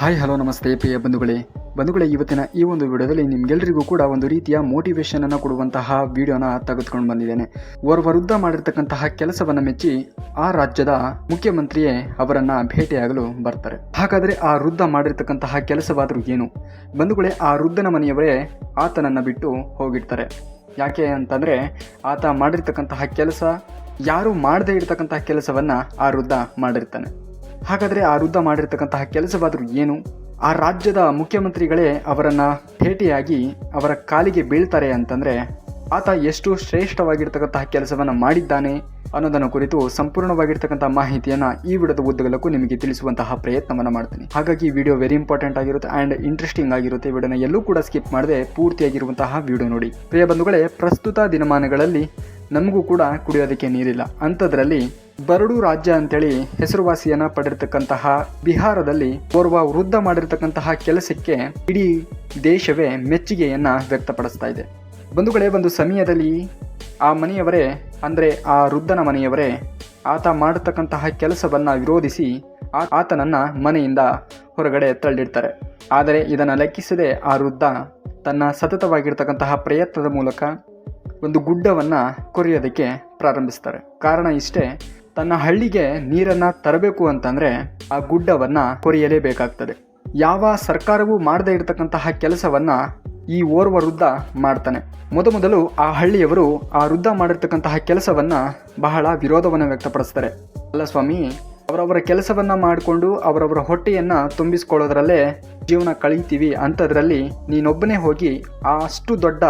Hi, hello, ನಮಸ್ತೆ, ಪ್ರಿಯ ಬಂಧುಗಳೇ. ಬಂಧುಗಳೇ, ಇವತ್ತಿನ ಈ ಒಂದು ವಿಡಿಯೋದಲ್ಲಿ ನಿಮ್ಗೆಲ್ಲರಿಗೂ ಕೂಡ ಒಂದು ರೀತಿಯ ಮೋಟಿವೇಶನ್ ಅನ್ನು ಕೊಡುವಂತಹ ವಿಡಿಯೋನ ತೆಗೆದುಕೊಂಡು ಬಂದಿದ್ದೇನೆ. ಓರ್ವ ವೃದ್ಧ ಮಾಡಿರ್ತಕ್ಕಂತಹ ಕೆಲಸವನ್ನು ಮೆಚ್ಚಿ ಆ ರಾಜ್ಯದ ಮುಖ್ಯಮಂತ್ರಿಯೇ ಅವರನ್ನ ಭೇಟಿಯಾಗಲು ಬರ್ತಾರೆ. ಹಾಗಾದ್ರೆ ಆ ವೃದ್ಧ ಮಾಡಿರ್ತಕ್ಕಂತಹ ಕೆಲಸವಾದರೂ ಏನು? ಬಂಧುಗಳೇ, ಆ ವೃದ್ಧನ ಮನೆಯವರೇ ಆತನನ್ನು ಬಿಟ್ಟು ಹೋಗಿರ್ತಾರೆ. ಯಾಕೆ ಅಂತಂದ್ರೆ, ಆತ ಮಾಡಿರ್ತಕ್ಕಂತಹ ಕೆಲಸ, ಯಾರು ಮಾಡದೇ ಇರತಕ್ಕಂತಹ ಕೆಲಸವನ್ನ ಆ ವೃದ್ಧ ಮಾಡಿರ್ತಾನೆ. ಹಾಗಾದ್ರೆ ಆ ವೃದ್ಧ ಮಾಡಿರ್ತಕ್ಕಂತಹ ಕೆಲಸವಾದರೂ ಏನು? ಆ ರಾಜ್ಯದ ಮುಖ್ಯಮಂತ್ರಿಗಳೇ ಅವರನ್ನು ಭೇಟಿಯಾಗಿ ಅವರ ಕಾಲಿಗೆ ಬೀಳ್ತಾರೆ ಅಂತಂದರೆ ಆತ ಎಷ್ಟು ಶ್ರೇಷ್ಠವಾಗಿರ್ತಕ್ಕಂತಹ ಕೆಲಸವನ್ನು ಮಾಡಿದ್ದಾನೆ ಅನ್ನೋದನ್ನು ಕುರಿತು ಸಂಪೂರ್ಣವಾಗಿರ್ತಕ್ಕಂಥ ಮಾಹಿತಿಯನ್ನು ಈ ವಿಡಿಯೋದ ಉದ್ದಗಲಕ್ಕೂ ನಿಮಗೆ ತಿಳಿಸುವಂತಹ ಪ್ರಯತ್ನವನ್ನು ಮಾಡ್ತೀನಿ. ಹಾಗಾಗಿ ಈ ವಿಡಿಯೋ ವೆರಿ ಇಂಪಾರ್ಟೆಂಟ್ ಆಗಿರುತ್ತೆ ಆ್ಯಂಡ್ ಇಂಟ್ರೆಸ್ಟಿಂಗ್ ಆಗಿರುತ್ತೆ ವಿಡಿಯೋನ ಎಲ್ಲೂ ಕೂಡ ಸ್ಕಿಪ್ ಮಾಡದೆ ಪೂರ್ತಿಯಾಗಿರುವಂತಹ ವಿಡಿಯೋ ನೋಡಿ. ಪ್ರಿಯ ಬಂಧುಗಳೇ, ಪ್ರಸ್ತುತ ದಿನಮಾನಗಳಲ್ಲಿ ನಮಗೂ ಕೂಡ ಕುಡಿಯೋದಕ್ಕೆ ನೀರಿಲ್ಲ. ಅಂಥದ್ರಲ್ಲಿ ಬರಡು ರಾಜ್ಯ ಅಂತೇಳಿ ಹೆಸರುವಾಸಿಯನ್ನ ಪಡೆದಿರ್ತಕ್ಕಂತಹ ಬಿಹಾರದಲ್ಲಿ ಓರ್ವ ವೃದ್ಧ ಮಾಡಿರ್ತಕ್ಕಂತಹ ಕೆಲಸಕ್ಕೆ ಇಡೀ ದೇಶವೇ ಮೆಚ್ಚುಗೆಯನ್ನು ವ್ಯಕ್ತಪಡಿಸ್ತಾ ಇದೆ. ಬಂಧುಗಳೇ, ಒಂದು ಸಮಯದಲ್ಲಿ ಆ ಮನೆಯವರೇ, ಅಂದರೆ ಆ ವೃದ್ಧನ ಮನೆಯವರೇ ಆತ ಮಾಡತಕ್ಕಂತಹ ಕೆಲಸವನ್ನ ವಿರೋಧಿಸಿ ಆತನನ್ನ ಮನೆಯಿಂದ ಹೊರಗಡೆ ತಳ್ಳಿಡ್ತಾರೆ. ಆದರೆ ಇದನ್ನು ಲೆಕ್ಕಿಸದೆ ಆ ವೃದ್ಧ ತನ್ನ ಸತತವಾಗಿರ್ತಕ್ಕಂತಹ ಪ್ರಯತ್ನದ ಮೂಲಕ ಒಂದು ಗುಡ್ಡವನ್ನ ಕೊರೆಯೋದಕ್ಕೆ ಪ್ರಾರಂಭಿಸ್ತಾರೆ. ಕಾರಣ ಇಷ್ಟೇ ತನ್ನ ಹಳ್ಳಿಗೆ ನೀರನ್ನು ತರಬೇಕು ಅಂತಂದರೆ ಆ ಗುಡ್ಡವನ್ನು ಕೊರೆಯಲೇಬೇಕಾಗ್ತದೆ. ಯಾವ ಸರ್ಕಾರವೂ ಮಾಡದೇ ಇರತಕ್ಕಂತಹ ಕೆಲಸವನ್ನು ಈ ಓರ್ವ ವೃದ್ಧ ಮಾಡ್ತಾನೆ. ಮೊದಮೊದಲು ಆ ಹಳ್ಳಿಯವರು ಆ ವೃದ್ಧ ಮಾಡಿರ್ತಕ್ಕಂತಹ ಕೆಲಸವನ್ನು ಬಹಳ ವಿರೋಧವನ್ನು ವ್ಯಕ್ತಪಡಿಸ್ತಾರೆ. ಅಲ್ಲ ಸ್ವಾಮಿ ಅವರವರ ಕೆಲಸವನ್ನು ಮಾಡಿಕೊಂಡು ಅವರವರ ಹೊಟ್ಟೆಯನ್ನು ತುಂಬಿಸ್ಕೊಳ್ಳೋದ್ರಲ್ಲೇ ಜೀವನ ಕಳೀತೀವಿ ಅಂಥದ್ರಲ್ಲಿ ನೀನೊಬ್ಬನೇ ಹೋಗಿ ಆ ಅಷ್ಟು ದೊಡ್ಡ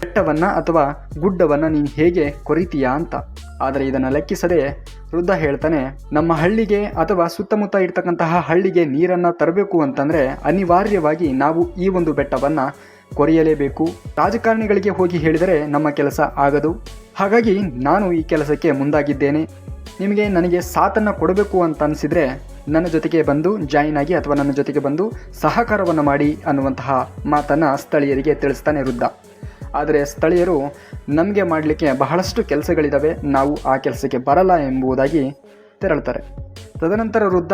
ಬೆಟ್ಟವನ್ನು ಅಥವಾ ಗುಡ್ಡವನ್ನು ನೀನು ಹೇಗೆ ಕೊರಿತೀಯಾ ಅಂತ. ಆದರೆ ಇದನ್ನು ಲೆಕ್ಕಿಸದೆ ವೃದ್ಧ ಹೇಳ್ತಾನೆ, ನಮ್ಮ ಹಳ್ಳಿಗೆ ಅಥವಾ ಸುತ್ತಮುತ್ತ ಇರ್ತಕ್ಕಂತಹ ಹಳ್ಳಿಗೆ ನೀರನ್ನು ತರಬೇಕು ಅಂತಂದರೆ ಅನಿವಾರ್ಯವಾಗಿ ನಾವು ಈ ಒಂದು ಬೆಟ್ಟವನ್ನು ಕೊರೆಯಲೇಬೇಕು. ರಾಜಕಾರಣಿಗಳಿಗೆ ಹೋಗಿ ಹೇಳಿದರೆ ನಮ್ಮ ಕೆಲಸ ಆಗದು. ಹಾಗಾಗಿ ನಾನು ಈ ಕೆಲಸಕ್ಕೆ ಮುಂದಾಗಿದ್ದೇನೆ. ನಿಮಗೆ ನನಗೆ ಸಾಥನ್ನು ಕೊಡಬೇಕು ಅಂತ ಅನಿಸಿದರೆ ನನ್ನ ಜೊತೆಗೆ ಬಂದು, ಜಾಯಿನ್ ಆಗಿ ಅಥವಾ ನನ್ನ ಜೊತೆಗೆ ಬಂದು ಸಹಕಾರವನ್ನು ಮಾಡಿ ಅನ್ನುವಂತಹ ಮಾತನ್ನು ಸ್ಥಳೀಯರಿಗೆ ತಿಳಿಸ್ತಾನೆ ವೃದ್ಧ. ಆದರೆ ಸ್ಥಳೀಯರು, ನಮಗೆ ಮಾಡಲಿಕ್ಕೆ ಬಹಳಷ್ಟು ಕೆಲಸಗಳಿದ್ದಾವೆ ನಾವು ಆ ಕೆಲಸಕ್ಕೆ ಬರಲ್ಲ ಎಂಬುದಾಗಿ ತೆರಳ್ತಾರೆ. ತದನಂತರ ವೃದ್ಧ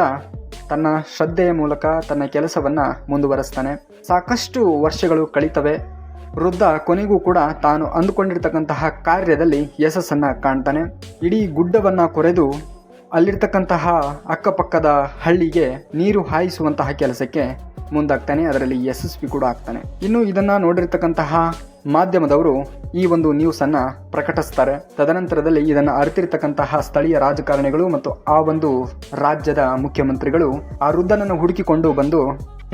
ತನ್ನ ಶ್ರದ್ಧೆಯ ಮೂಲಕ ತನ್ನ ಕೆಲಸವನ್ನು ಮುಂದುವರೆಸ್ತಾನೆ. ಸಾಕಷ್ಟು ವರ್ಷಗಳು ಕಳೀತವೆ ವೃದ್ಧ ಕೊನೆಗೂ ಕೂಡ ತಾನು ಅಂದುಕೊಂಡಿರ್ತಕ್ಕಂತಹ ಕಾರ್ಯದಲ್ಲಿ ಯಶಸ್ಸನ್ನು ಕಾಣ್ತಾನೆ. ಇಡೀ ಗುಡ್ಡವನ್ನು ಕೊರೆದು ಅಲ್ಲಿರ್ತಕ್ಕಂತಹ ಅಕ್ಕಪಕ್ಕದ ಹಳ್ಳಿಗೆ ನೀರು ಹಾಯಿಸುವಂತಹ ಕೆಲಸಕ್ಕೆ ಮುಂದಾಗ್ತಾನೆ. ಅದರಲ್ಲಿ ಯಶಸ್ವಿ ಕೂಡ ಆಗ್ತಾನೆ. ಇನ್ನು ಇದನ್ನು ನೋಡಿರ್ತಕ್ಕಂತಹ ಮಾಧ್ಯಮದವರು ಈ ಒಂದು ನ್ಯೂಸ್ ಅನ್ನ ಪ್ರಕಟಿಸ್ತಾರೆ. ತದನಂತರದಲ್ಲಿ ಇದನ್ನು ಅರಿತಿರ್ತಕ್ಕಂತಹ ಸ್ಥಳೀಯ ರಾಜಕಾರಣಿಗಳು ಮತ್ತು ಆ ಒಂದು ರಾಜ್ಯದ ಮುಖ್ಯಮಂತ್ರಿಗಳು ಆ ವೃದ್ಧನನ್ನು ಹುಡುಕಿಕೊಂಡು ಬಂದು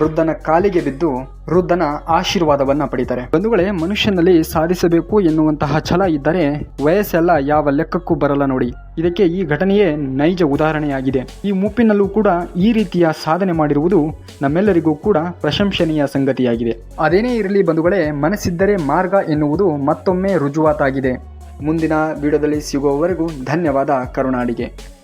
ವೃದ್ಧನ ಕಾಲಿಗೆ ಬಿದ್ದು ವೃದ್ಧನ ಆಶೀರ್ವಾದವನ್ನ ಪಡಿತಾರೆ. ಬಂಧುಗಳೇ, ಮನುಷ್ಯನಲ್ಲಿ ಸಾಧಿಸಬೇಕು ಎನ್ನುವಂತಹ ಛಲ ಇದ್ದರೆ ವಯಸ್ಸೆಲ್ಲ ಯಾವ ಲೆಕ್ಕಕ್ಕೂ ಬರಲ್ಲ ನೋಡಿ. ಇದಕ್ಕೆ ಈ ಘಟನೆಯೇ ನೈಜ ಉದಾಹರಣೆಯಾಗಿದೆ. ಈ ಮುಪ್ಪಿನಲ್ಲೂ ಕೂಡ ಈ ರೀತಿಯ ಸಾಧನೆ ಮಾಡಿರುವುದು ನಮ್ಮೆಲ್ಲರಿಗೂ ಕೂಡ ಪ್ರಶಂಸನೀಯ ಸಂಗತಿಯಾಗಿದೆ. ಅದೇನೇ ಇರಲಿ ಬಂಧುಗಳೇ, ಮನಸ್ಸಿದ್ದರೆ ಮಾರ್ಗ ಎನ್ನುವುದು ಮತ್ತೊಮ್ಮೆ ರುಜುವಾತಾಗಿದೆ. ಮುಂದಿನ ವಿಡಿಯೋದಲ್ಲಿ ಸಿಗುವವರೆಗೂ ಧನ್ಯವಾದ ಕರುನಾಡಿಗೆ